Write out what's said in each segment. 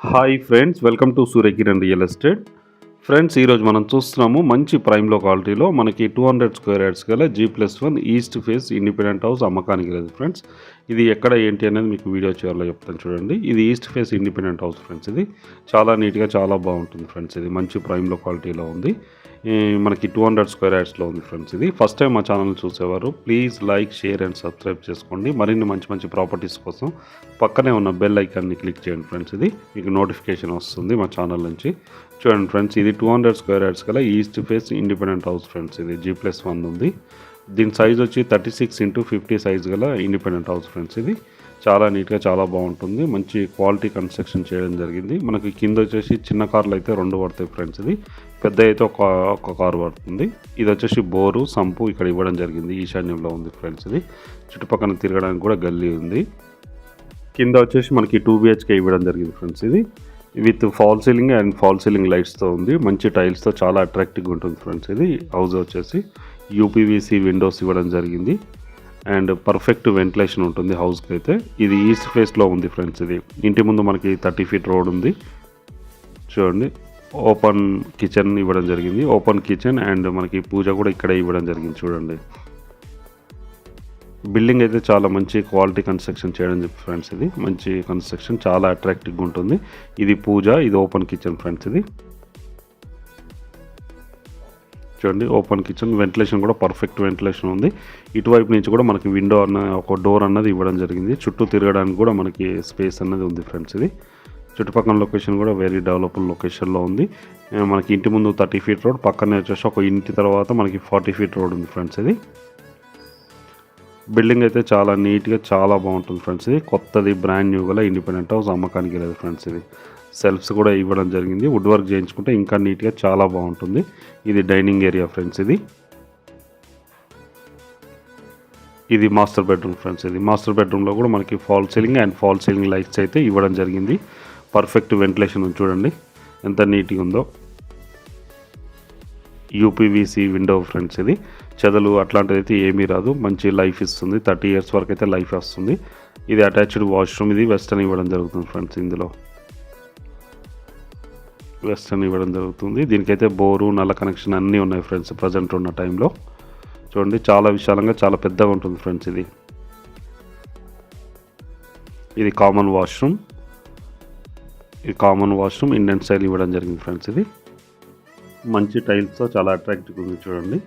Hi friends, welcome to Surakiran Real Estate. Friends ఈరోజు మనం చూస్తున్నాము మంచి ప్రైమ్లో క్వాలిటీలో మనకి టూ హండ్రెడ్ స్క్వేర్ యార్డ్స్ గల G plus one east face independent house అమ్మకానికి లేదు ఫ్రెండ్స్. ఇది ఎక్కడ ఏంటి అనేది మీకు వీడియో చివరిలో చెప్తాను చూడండి. ఇది east face independent house friends ఇది. చాలా నీట్గా చాలా బాగుంటుంది ఫ్రెండ్స్ ఇది. మంచి ప్రైమ్లో క్వాలిటీలో ఉంది. మనకి టూ హండ్రెడ్ స్క్వేర్ యార్డ్స్లో ఉంది ఫ్రెండ్స్ ఇది. ఫస్ట్ టైం మా ఛానల్ చూసేవారు please like share and subscribe చేసుకోండి. మరిన్ని మంచి మంచి ప్రాపర్టీస్ కోసం పక్కనే ఉన్న బెల్ ఐకాన్ని క్లిక్ చేయండి ఫ్రెండ్స్ ఇది. మీకు నోటిఫికేషన్ వస్తుంది మా ఛానల్ నుంచి. చూడండి ఫ్రెండ్స్ ఇది టూ హండ్రెడ్ స్క్వేర్ యార్డ్స్ గల east face independent house friends ఇది జీ ప్లస్ వన్ ఉంది. దీని సైజ్ వచ్చి thirty six into fifty size గల ఇండిపెండెంట్ హౌస్ ఫ్రెండ్స్ ఇది. చాలా నీట్గా చాలా బాగుంటుంది. మంచి క్వాలిటీ కన్స్ట్రక్షన్ చేయడం జరిగింది. మనకి కింద వచ్చేసి చిన్న కార్లు అయితే రెండు పడతాయి ఫ్రెండ్స్ ఇది. పెద్ద అయితే ఒక ఒక కారు పడుతుంది. ఇది వచ్చేసి బోరు సంపు ఇక్కడ ఇవ్వడం జరిగింది. ఈశాన్యంలో ఉంది ఫ్రెండ్స్ ఇది. చుట్టుపక్కల తిరగడానికి కూడా గల్లీ ఉంది. కింద వచ్చేసి మనకి టూ బిహెచ్కే ఇవ్వడం జరిగింది ఫ్రెండ్స్ ఇది. With fall ceiling and fall ceiling లైట్స్తో ఉంది. మంచి టైల్స్తో చాలా అట్రాక్టివ్గా ఉంటుంది ఫ్రెండ్స్ ఇది. హౌస్ వచ్చేసి యూపీవీసీ విండోస్ ఇవ్వడం జరిగింది. అండ్ పర్ఫెక్ట్ వెంటిలేషన్ ఉంటుంది హౌస్కి అయితే. ఇది ఈస్ట్ ఫేస్లో ఉంది ఫ్రెండ్స్ ఇది. ఇంటి ముందు మనకి థర్టీ ఫీట్ రోడ్ ఉంది. చూడండి. ఓపెన్ కిచెన్ ఇవ్వడం జరిగింది. ఓపెన్ కిచెన్ అండ్ మనకి పూజ కూడా ఇక్కడే ఇవ్వడం జరిగింది. చూడండి. బిల్డింగ్ అయితే చాలా మంచి క్వాలిటీ కన్స్ట్రక్షన్ చేయడం చెప్పి ఫ్రెండ్స్ ఇది. మంచి కన్స్ట్రక్షన్ చాలా అట్రాక్టివ్గా ఉంటుంది. ఇది పూజ ఇది ఓపెన్ కిచెన్ ఫ్రెండ్స్ ఇది. చూడండి ఓపెన్ కిచెన్ వెంటిలేషన్ కూడా పర్ఫెక్ట్ వెంటిలేషన్ ఉంది. ఇటువైపు నుంచి కూడా మనకి విండో అన్న ఒక డోర్ అన్నది ఇవ్వడం జరిగింది. చుట్టూ తిరగడానికి కూడా మనకి స్పేస్ అన్నది ఉంది ఫ్రెండ్స్ ఇది. చుట్టుపక్కల లొకేషన్ కూడా వెరీ డెవలప్డ్ లొకేషన్లో ఉంది. మనకి ఇంటి ముందు థర్టీ ఫీట్ రోడ్ పక్కనే వచ్చేసి ఒక ఇంటి తర్వాత మనకి ఫార్టీ ఫీట్ రోడ్ ఉంది ఫ్రెండ్స్ ఇది. బిల్డింగ్ అయితే చాలా నీట్గా చాలా బాగుంటుంది ఫ్రెండ్స్ ఇది. కొత్తది బ్రాండ్ న్యూ గల ఇండిపెండెంట్ హౌస్ అమ్మకానికి లేదు ఫ్రెండ్స్ ఇది. సెల్ఫ్స్ కూడా ఇవ్వడం జరిగింది. వుడ్ వర్క్ చేయించుకుంటే ఇంకా నీట్గా చాలా బాగుంటుంది. ఇది డైనింగ్ ఏరియా ఫ్రెండ్స్ ఇది. ఇది మాస్టర్ బెడ్రూమ్ ఫ్రెండ్స్ ఇది. మాస్టర్ బెడ్రూమ్లో కూడా మనకి fall ceiling and fall ceiling lights అయితే ఇవ్వడం జరిగింది. పర్ఫెక్ట్ వెంటిలేషన్ ఉంది చూడండి. ఎంత నీట్గా ఉందో. యూపీవీసీ విండో ఫ్రెండ్స్ ఇది. చెదలు అట్లాంటిది అయితే ఏమీ రాదు. మంచి లైఫ్ ఇస్తుంది. థర్టీ ఇయర్స్ వరకు అయితే లైఫ్ వస్తుంది. ఇది అటాచ్డ్ వాష్రూమ్ ఇది వెస్టర్న్ ఇవ్వడం జరుగుతుంది ఫ్రెండ్స్ ఇందులో. వెస్టర్న్ ఇవ్వడం జరుగుతుంది. దీనికైతే బోరు నల్ల కనెక్షన్ అన్నీ ఉన్నాయి ఫ్రెండ్స్ ప్రజెంట్ ఉన్న టైంలో చూడండి చాలా విశాలంగా చాలా పెద్దగా ఉంటుంది ఫ్రెండ్స్ ఇది. ఇది కామన్ వాష్రూమ్ ఇది కామన్ వాష్రూమ్ ఇండియన్ స్టైల్ ఇవ్వడం జరిగింది ఫ్రెండ్స్ ఇది. మంచి టైల్స్తో చాలా అట్రాక్టివ్గా ఉంది చూడండి.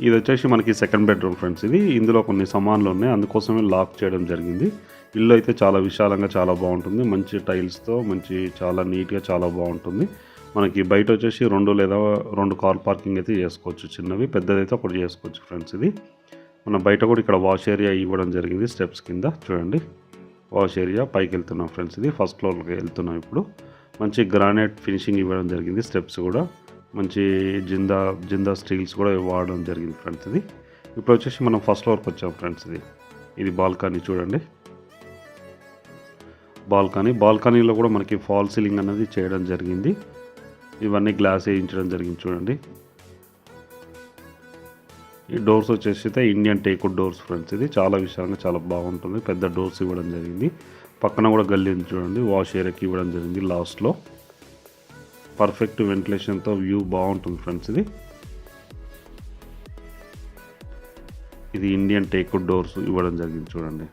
ఇది వచ్చేసి మనకి సెకండ్ బెడ్రూమ్ ఫ్రెండ్స్ ఇది. ఇందులో కొన్ని సామాన్లు ఉన్నాయి. అందుకోసమే లాక్ చేయడం జరిగింది. ఇల్లు అయితే చాలా విశాలంగా చాలా బాగుంటుంది. మంచి టైల్స్తో మంచి చాలా నీట్గా చాలా బాగుంటుంది. మనకి బయట వచ్చేసి రెండు లేదా రెండు కార్ పార్కింగ్ అయితే చేసుకోవచ్చు. చిన్నవి పెద్దదైతే ఒకటి చేసుకోవచ్చు ఫ్రెండ్స్ ఇది. మన బయట కూడా ఇక్కడ వాష్ ఏరియా ఇవ్వడం జరిగింది స్టెప్స్ కింద. చూడండి. వాష్ ఏరియా పైకి వెళ్తున్నాం ఫ్రెండ్స్ ఇది. ఫస్ట్ ఫ్లోర్కి వెళ్తున్నాం ఇప్పుడు. మంచి గ్రానైట్ ఫినిషింగ్ ఇవ్వడం జరిగింది స్టెప్స్ కూడా. మంచి జిందా జిందా స్టీల్స్ కూడా వాడడం జరిగింది ఫ్రెండ్స్ ఇది. ఇప్పుడు వచ్చేసి మనం ఫస్ట్ ఫ్లోర్కి వచ్చాం ఫ్రెండ్స్ ఇది. ఇది బాల్కనీ చూడండి. బాల్కనీ బాల్కనీలో కూడా మనకి ఫాల్ సీలింగ్ అనేది చేయడం జరిగింది. ఇవన్నీ గ్లాస్ వేయించడం జరిగింది చూడండి. ఈ డోర్స్ వచ్చేసి ఇండియన్ టేకుడ్ డోర్స్ ఫ్రెండ్స్ ఇది. చాలా విశాలంగా చాలా బాగుంటుంది. పెద్ద డోర్స్ ఇవ్వడం జరిగింది. పక్కన కూడా గల్లీ ఉంది చూడండి. వాష్ ఏరియాకి ఇవ్వడం జరిగింది లాస్ట్లో. పర్ఫెక్ట్ వెంటిలేషన్తో వ్యూ బాగుంటుంది ఫ్రెండ్స్ ఇది. ఇది ఇండియన్ టేకుడ్ డోర్స్ ఇవ్వడం జరిగింది చూడండి.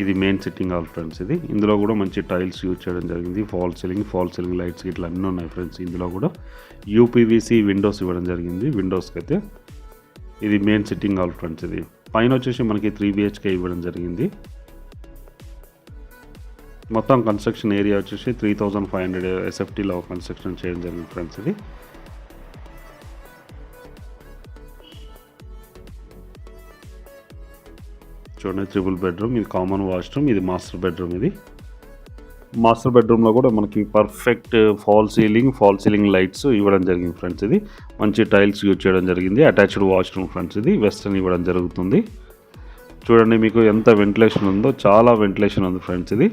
ఇది మెయిన్ సిట్టింగ్ హాల్ ఫ్రెండ్స్ ఇది. ఇందులో కూడా మంచి టైల్స్ యూజ్ చేయడం జరిగింది. Fall ceiling fall ceiling lights ఇట్లా అన్నీ ఉన్నాయి ఫ్రెండ్స్. ఇందులో కూడా యూపీవీసీ విండోస్ ఇవ్వడం జరిగింది విండోస్కి అయితే. ఇది మెయిన్ సిట్టింగ్ హాల్ ఫ్రెండ్స్ ఇది. పైన వచ్చేసి మనకి త్రీ బిహెచ్కే ఇవ్వడం జరిగింది. మొత్తం కన్స్ట్రక్షన్ ఏరియా వచ్చేసి త్రీ థౌజండ్ ఫైవ్ హండ్రెడ్ ఎస్ఎఫ్టీలో కన్స్ట్రక్షన్ చేయడం జరిగింది ఫ్రెండ్స్ ఇది. చూడండి త్రిబుల్ బెడ్రూమ్ ఇది కామన్ వాష్రూమ్ ఇది మాస్టర్ బెడ్రూమ్ ఇది. మాస్టర్ బెడ్రూమ్లో కూడా మనకి perfect fall ceiling fall ceiling lights ఇవ్వడం జరిగింది ఫ్రెండ్స్ ఇది. మంచి టైల్స్ యూజ్ చేయడం జరిగింది. అటాచ్డ్ వాష్రూమ్ ఫ్రెండ్స్ ఇది. వెస్ట్రన్ ఇవ్వడం జరుగుతుంది. చూడండి మీకు ఎంత వెంటిలేషన్ ఉందో చాలా వెంటిలేషన్ ఉంది ఫ్రెండ్స్ ఇది.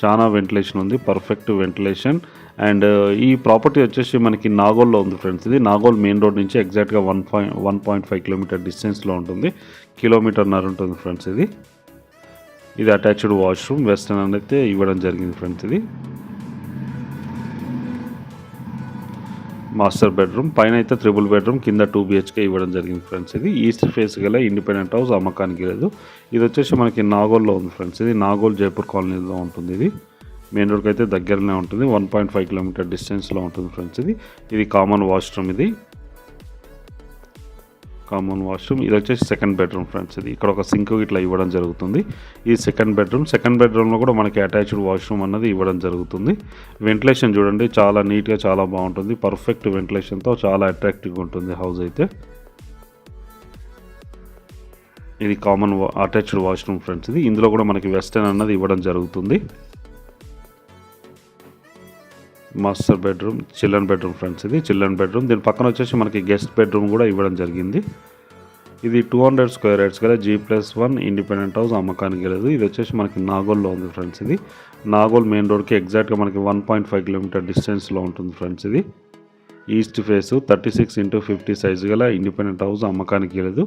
చాలా వెంటిలేషన్ ఉంది పర్ఫెక్ట్ వెంటిలేషన్ అండ్ ఈ ప్రాపర్టీ వచ్చేసి మనకి నాగోల్లో ఉంది ఫ్రెండ్స్ ఇది నాగోల్ మెయిన్ రోడ్ నుంచి ఎగ్జాక్ట్గా one point one point five kilometer డిస్టెన్స్లో ఉంటుంది. కిలోమీటర్నర ఉంటుంది ఫ్రెండ్స్ ఇది. ఇది అటాచ్డ్ వాష్రూమ్ వెస్టర్న్ అయితే ఇవ్వడం జరిగింది ఫ్రెండ్స్ ఇది. మాస్టర్ బెడ్రూమ్ పైన అయితే త్రిబుల్ బెడ్రూమ్ కింద టూ బిహెచ్కే ఇవ్వడం జరిగింది ఫ్రెండ్స్ ఇది. ఈస్ట్ ఫేస్ గల ఇండిపెండెంట్ హౌస్ అమ్మకానికి లేదు. ఇది వచ్చేసి మనకి నాగోల్లో ఉంది ఫ్రెండ్స్ ఇది. నాగోల్ జైపూర్ కాలనీలో ఉంటుంది ఇది. మెయిన్ రోడ్కి అయితే దగ్గరనే ఉంటుంది. వన్ పాయింట్ ఫైవ్ కిలోమీటర్ డిస్టెన్స్లో ఉంటుంది ఫ్రెండ్స్ ఇది. ఇది కామన్ వాష్రూమ్ ఇది. కామన్ వాష్రూమ్ ఇది వచ్చేసి సెకండ్ బెడ్రూమ్ ఫ్రెండ్స్ ఇది ఇక్కడ ఒక సింక్ ఇట్లా ఇవ్వడం జరుగుతుంది. ఇది సెకండ్ బెడ్రూమ్ సెకండ్ బెడ్రూమ్లో కూడా మనకి అటాచ్డ్ వాష్రూమ్ అన్నది ఇవ్వడం జరుగుతుంది. వెంటిలేషన్ చూడండి చాలా నీట్గా చాలా బాగుంటుంది. పర్ఫెక్ట్ వెంటిలేషన్తో చాలా అట్రాక్టివ్గా ఉంటుంది హౌస్ అయితే. ఇది కామన్ అటాచ్డ్ వాష్రూమ్ ఫ్రెండ్స్ ఇది ఇందులో కూడా మనకి వెస్టర్న్ అన్నది ఇవ్వడం జరుగుతుంది. Master bedroom children bedroom friends ఇది చిల్డ్రన్ బెడ్రూమ్. దీని పక్కన వచ్చేసి మనకి గెస్ట్ బెడ్రూమ్ కూడా ఇవ్వడం జరిగింది. ఇది టూ హండ్రెడ్ స్క్వేర్ యార్డ్స్ గల G plus one independent house అమ్మకానికి లేదు ఇది వచ్చేసి మనకి నాగోల్లో ఉంది ఫ్రెండ్స్ ఇది. నాగోల్ మెయిన్ రోడ్కి ఎగ్జాక్ట్గా మనకి వన్ పాయింట్ ఫైవ్ కిలోమీటర్ డిస్టెన్స్లో ఉంటుంది ఫ్రెండ్స్ ఇది. East face thirty six into fifty size గల ఇండిపెండెంట్ హౌస్ అమ్మకానికి లేదు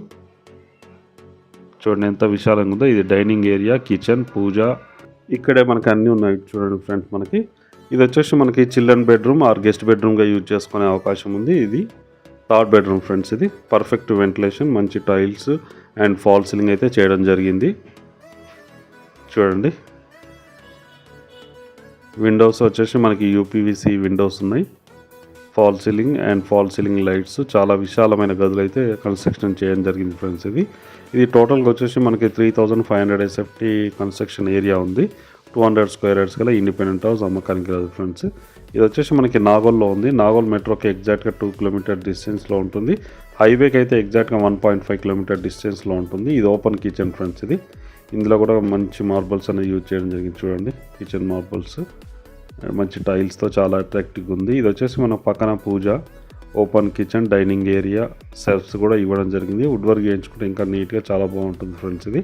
చూడండి ఎంత విశాలంగా ఉందో. ఇది డైనింగ్ ఏరియా కిచెన్ పూజ. ఇక్కడే మనకి అన్నీ ఉన్నాయి చూడండి ఫ్రెండ్స్ మనకి. ఇది వచ్చేసి మనకి చిల్డ్రన్ బెడ్రూమ్ ఆర్ గెస్ట్ బెడ్రూమ్గా యూజ్ చేసుకునే అవకాశం ఉంది. ఇది థర్డ్ బెడ్రూమ్ ఫ్రెండ్స్ ఇది. పర్ఫెక్ట్ వెంటిలేషన్ మంచి టైల్స్ అండ్ ఫాల్ సీలింగ్ అయితే చేయడం జరిగింది. చూడండి. విండోస్ వచ్చేసి మనకి యూపీవీసీ విండోస్ ఉన్నాయి. Fall ceiling and fall ceiling lights చాలా విశాలమైన గదులు అయితే కన్స్ట్రక్షన్ చేయడం జరిగింది ఫ్రెండ్స్ ఇది. ఇది టోటల్గా వచ్చేసి మనకి three thousand five hundred SFT construction area ఉంది. టూ హండ్రెడ్ స్క్వేర్ యార్డ్స్ గల ఇండిపెండెంట్ హౌస్ అమ్మకానికి రాదు ఫ్రెండ్స్. ఇది వచ్చేసి మనకి నాగోల్లో ఉంది. నాగోల్ మెట్రోకి ఎగ్జాక్ట్గా టూ కిలోమీటర్ డిస్టెన్స్లో ఉంటుంది. హైవేకి అయితే ఎగ్జాక్ట్గా వన్ పాయింట్ ఫైవ్ కిలోమీటర్ డిస్టెన్స్లో ఉంటుంది. ఇది ఓపెన్ కిచెన్ ఫ్రెండ్స్ ఇది. ఇందులో కూడా మంచి మార్బుల్స్ అనేవి యూజ్ చేయడం జరిగింది చూడండి. Kitchen marbles. మంచి టైల్స్తో చాలా అట్రాక్టివ్గా ఉంది. ఇది వచ్చేసి మన పక్కన పూజ open kitchen dining area shelves కూడా ఇవ్వడం జరిగింది. వుడ్ వర్క్ చేయించుకుంటే ఇంకా నీట్గా చాలా బాగుంటుంది ఫ్రెండ్స్ ఇది.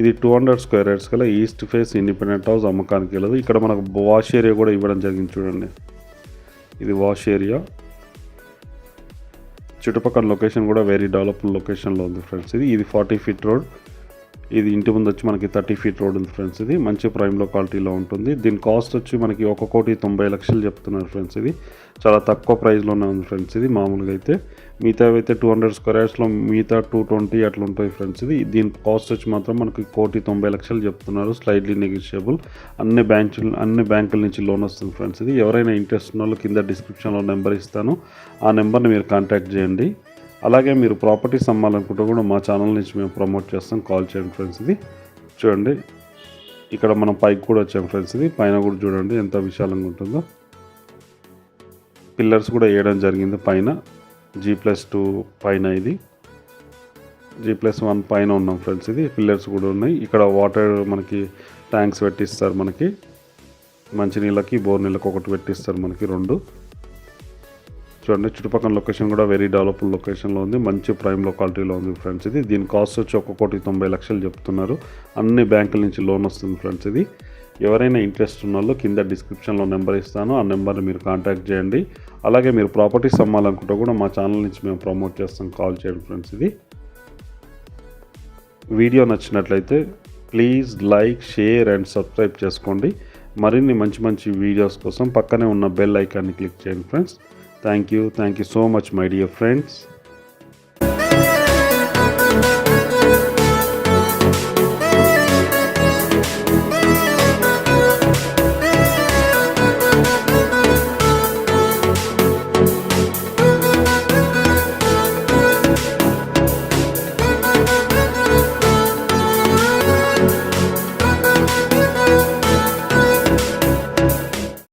ఇది టూ హండ్రెడ్ స్క్వేర్ యార్డ్స్ గల ఈస్ట్ ఫేస్ ఇండిపెండెంట్ హౌస్ అమ్మకానికి వెళ్ళదు. ఇక్కడ మనకు వాష్ ఏరియా కూడా ఇవ్వడం జరిగింది చూడండి. ఇది వాష్ ఏరియా. చుట్టుపక్కల లొకేషన్ కూడా వెరీ డెవలప్డ్ లొకేషన్లో ఉంది ఫ్రెండ్స్. ఇది ఇది ఫార్టీ ఫీట్ రోడ్. ఇది ఇంటి ముందు వచ్చి మనకి థర్టీ ఫీట్ రోడ్ ఉంది ఫ్రెండ్స్ ఇది. మంచి ప్రైమ్లో క్వాలిటీలో ఉంటుంది. దీని కాస్ట్ వచ్చి మనకి ఒక కోటి తొంభై లక్షలు చెప్తున్నారు ఫ్రెండ్స్ ఇది. చాలా తక్కువ ప్రైస్లోనే ఉంది ఫ్రెండ్స్ ఇది మామూలుగా అయితే. మిగతా అయితే టూ హండ్రెడ్ స్క్వేర్ యార్డ్స్లో మిగతా టూ ట్వంటీ అట్లా ఉంటాయి ఫ్రెండ్స్ ఇది. దీని కాస్ట్ వచ్చి మాత్రం మనకి కోటి తొంభై లక్షలు చెప్తున్నారు. స్లైడ్లీ నెగిషియబుల్ అన్ని బ్యాంకులు అన్ని బ్యాంకుల నుంచి లోన్ వస్తుంది ఫ్రెండ్స్ ఇది. ఎవరైనా ఇంట్రెస్ట్ ఉన్న వాళ్ళు కింద డిస్క్రిప్షన్లో నెంబర్ ఇస్తాను. ఆ నెంబర్ని మీరు కాంటాక్ట్ చేయండి. అలాగే మీరు ప్రాపర్టీస్ అమ్మాలనుకుంటే కూడా మా ఛానల్ నుంచి మేము ప్రమోట్ చేస్తాం. కాల్ చేయండి ఫ్రెండ్స్ ఇది. చూడండి. ఇక్కడ మనం పైకి కూడా వచ్చాం ఫ్రెండ్స్ ఇది. పైన కూడా చూడండి ఎంత విశాలంగా ఉంటుందో. పిల్లర్స్ కూడా వేయడం జరిగింది పైన. జీ ప్లస్ టూ పైన ఇది. జీ ప్లస్ వన్ పైన ఉన్నాం ఫ్రెండ్స్ ఇది. పిల్లర్స్ కూడా ఉన్నాయి. ఇక్కడ వాటర్ మనకి ట్యాంక్స్ పెట్టిస్తారు మనకి. మంచినీళ్ళకి బోర్ నీళ్ళకి ఒకటి పెట్టిస్తారు మనకి రెండు. చూడండి చుట్టుపక్కల లొకేషన్ కూడా వెరీ డెవలప్డ్ లొకేషన్లో ఉంది మంచి ప్రైమ్ లొకాలిటీలో ఉంది ఫ్రెండ్స్ ఇది. దీని కాస్ట్ వచ్చి ఒక కోటి తొంభై లక్షలు చెప్తున్నారు. అన్ని బ్యాంకుల నుంచి లోన్ వస్తుంది ఫ్రెండ్స్ ఇది. ఎవరైనా ఇంట్రెస్ట్ ఉన్న వాళ్ళు కింద డిస్క్రిప్షన్లో నెంబర్ ఇస్తాను. ఆ నెంబర్ని మీరు కాంటాక్ట్ చేయండి. అలాగే మీరు ప్రాపర్టీస్ అమ్మాలనుకుంటే కూడా మా ఛానల్ నుంచి మేము ప్రమోట్ చేస్తాం. కాల్ చేయండి ఫ్రెండ్స్ ఇది. వీడియో నచ్చినట్లయితే please like share and subscribe చేసుకోండి. మరిన్ని మంచి మంచి వీడియోస్ కోసం పక్కనే ఉన్న బెల్ ఐకాన్ని క్లిక్ చేయండి friends Thank you. Thank you so much, my dear friends.